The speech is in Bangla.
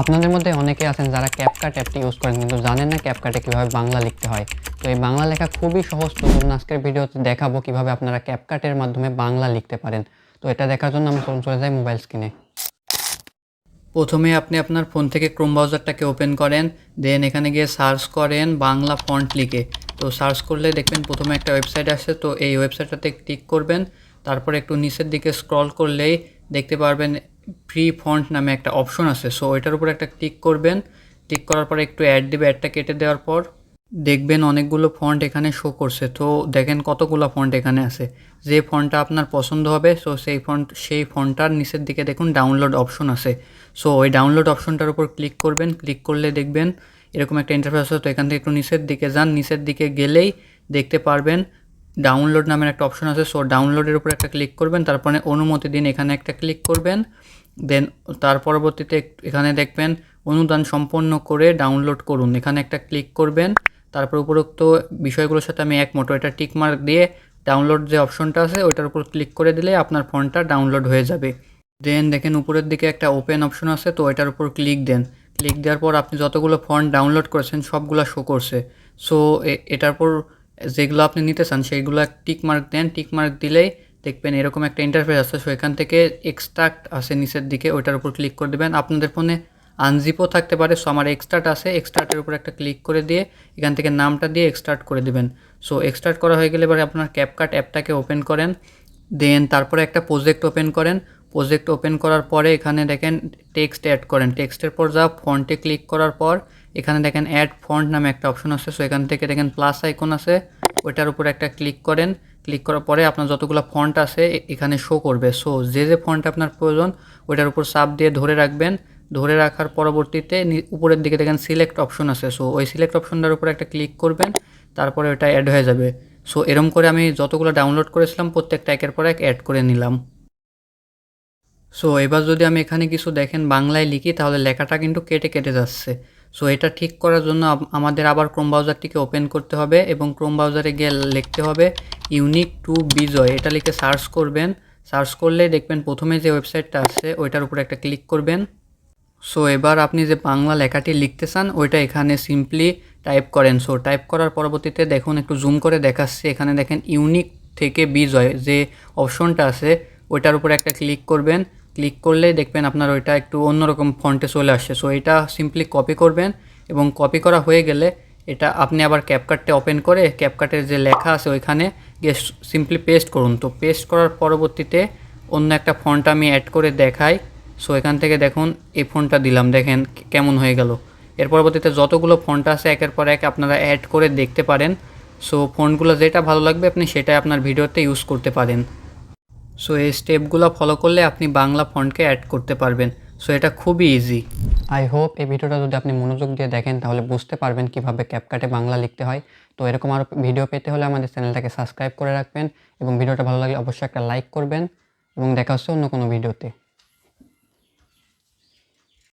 আপনাদের মধ্যে অনেকে আছেন যারা ক্যাপকাট অ্যাপটি ইউজ করেন, কিন্তু জানেন না ক্যাপকাটে কীভাবে বাংলা লিখতে হয়। তো এই বাংলা লেখা খুবই সহজ। তো ধরুন আজকের ভিডিওতে দেখাবো কীভাবে আপনারা ক্যাপকাটের মাধ্যমে বাংলা লিখতে পারেন। তো এটা দেখার জন্য আমি চলুন চলে যাই মোবাইল স্ক্রিনে প্রথমে আপনি আপনার ফোন থেকে ক্রোম ব্রাউজারটাকে ওপেন করেন দেন এখানে গিয়ে সার্চ করেন বাংলা ফন্ট লিখে। তো সার্চ করলে দেখবেন প্রথমে একটা ওয়েবসাইট আসে, তো এই ওয়েবসাইটটাতে ক্লিক করবেন। তারপরে একটু নিচের দিকে স্ক্রল করলেই দেখতে পারবেন ফ্রি ফন্ট নামে একটা অপশন আছে সো ওইটার উপর একটা ক্লিক করবেন ক্লিক করার পরে একটু অ্যাড দেবে অ্যাডটা কেটে দেওয়ার পর দেখবেন অনেকগুলো ফন্ট এখানে শো করছে, তো দেখেন কতগুলো ফন্ট এখানে আছে। যে ফন্টটা আপনার পছন্দ হবে সো সেই ফন্ট সেই ফন্টটার নিচের দিকে দেখুন ডাউনলোড অপশন আছে। সো ওই ডাউনলোড অপশনটার উপর ক্লিক করবেন ক্লিক করলে দেখবেন এরকম একটা ইন্টারফেস আছে, তো এখান থেকে একটু নিচের দিকে যান, নিচের দিকে গেলেই দেখতে পারবেন ডাউনলোড নামের একটা অপশন আছে সো ডাউনলোডের উপর একটা ক্লিক করবেন, তারপরে অনুমতি দিন এখানে একটা ক্লিক করবেন দেন তার পরবর্তীতে এখানে দেখবেন অনুদান সম্পন্ন করে ডাউনলোড করুন, এখানে একটা ক্লিক করবেন, তারপর উপরোক্ত বিষয়গুলোর সাথে আমি একমত, এটা টিক মার্ক দিয়ে ডাউনলোড যে অপশনটা আছে, ওইটার উপর ক্লিক করে দিলে আপনার ফোনটা ডাউনলোড হয়ে যাবে। দেন দেখেন উপরের দিকে একটা ওপেন অপশন আছে, তো এটার উপর ক্লিক দেন ক্লিক দেওয়ার পর আপনি যতগুলো ফন্ট ডাউনলোড করেছেন, সবগুলো শো করছে সো এটার পর যেগুলো আপনি নিতে চান, সেইগুলো টিক মার্ক দেন। টিক মার্ক দিলেই দেখবেন এরকম একটা ইন্টারফেস আছে, সো এখান থেকে এক্সট্রাক্ট আছে নিচের দিকে, ওইটার উপর ক্লিক করে দেবেন। আপনাদের ফোনে আনজিপও থাকতে পারে, সো আমার এক্সট্রাক্ট আছে এক্সট্রাক্টের উপর একটা ক্লিক করে দিয়ে এখান থেকে নামটা দিয়ে এক্সট্রাক্ট করে দেবেন। সো এক্সট্রাক্ট করা হয়ে গেলে এবার আপনার ক্যাপকাট অ্যাপটাকে ওপেন করেন, দেন তারপরে একটা প্রজেক্ট ওপেন করেন। প্রজেক্ট ওপেন করার পরে এখানে দেখেন টেক্সট অ্যাড করেন। টেক্সটের পর যা ফন্টে ক্লিক করার পর এখানে দেখেন অ্যাড ফন্ট নামে একটা অপশন আছে সো এখান থেকে দেখেন প্লাস আইকন আছে, ওইটার উপর একটা ক্লিক করেন ক্লিক করার পরে আপনার যতগুলো ফন্ট আছে এখানে শো করবে। সো যে যে ফন্ট আপনার প্রয়োজন, ওইটার উপর চাপ দিয়ে ধরে রাখবেন, ধরে রাখার পরবর্তীতে উপরের দিকে দেখেন সিলেক্ট অপশন আছে। সো ওই সিলেক্ট অপশনটার উপর একটা ক্লিক করবেন, তারপরে ওটা অ্যাড হয়ে যাবে। সো এরম করে আমি যতগুলো ডাউনলোড করেছিলাম, প্রত্যেকটা একের পর এক অ্যাড করে নিলাম। সো এবার যদি আমি এখানে কিছু দেখেন বাংলায় লিখি, তাহলে লেখাটা কিন্তু কেটে কেটে যাচ্ছে। সো এটা ঠিক করার জন্য আমাদের আবার ক্রোম ব্রাউজারটিকে ওপেন করতে হবে এবং ক্রোম ব্রাউজারে গিয়ে লিখতে হবে ইউনিক টু বিজয় এটা লিখে সার্চ করবেন। সার্চ করলে দেখবেন প্রথমে যে ওয়েবসাইটটা আছে, ওইটার উপরে একটা ক্লিক করবেন। সো এবার আপনি যে বাংলা লেখাটি লিখতে চান, ওইটা এখানে সিম্পলি টাইপ করেন। সো টাইপ করার পরবর্তীতে দেখুন, একটু জুম করে দেখাচ্ছি। এখানে দেখেন ইউনিক থেকে বিজয় যে অপশনটা আছে, ওইটার উপরে একটা ক্লিক করবেন। ক্লিক করলেই দেখবেন আপনার ওইটা একটু অন্যরকম ফন্টে চলে আসছে। সো এটা সিম্পলি কপি করবেন এবং কপি করা হয়ে গেলে এটা আপনি আবার ক্যাপকাটটা ওপেন করে ক্যাপকাটের যে লেখা আছে ওইখানে গিয়ে সিম্পলি পেস্ট করুন। তো পেস্ট করার পরবর্তীতে অন্য একটা ফন্ট আমি অ্যাড করে দেখাই। সো এখান থেকে দেখুন এই ফোনটা দিলাম। দেখেন কেমন হয়ে গেল। এর পরবর্তীতে যতগুলো ফোনটা আছে একের পর এক আপনারা অ্যাড করে দেখতে পারেন। সো ফোনগুলো যেটা ভালো লাগবে আপনি সেটাই আপনার ভিডিওতে ইউজ করতে পারেন। সো এই স্টেপগুলো ফলো করলে আপনি বাংলা ফন্টকে অ্যাড করতে পারবেন। সো এটা খুবই ইজি আই হোপ এই ভিডিওটা যদি আপনি মনোযোগ দিয়ে দেখেন, তাহলে বুঝতে পারবেন কীভাবে ক্যাপকাটে বাংলা লিখতে হয়। তো এরকম আরও ভিডিও পেতে হলে আমাদের চ্যানেলটাকে সাবস্ক্রাইব করে রাখবেন এবং ভিডিওটা ভালো লাগলে অবশ্যই একটা লাইক করবেন। এবং দেখা হচ্ছে অন্য কোনো ভিডিওতে।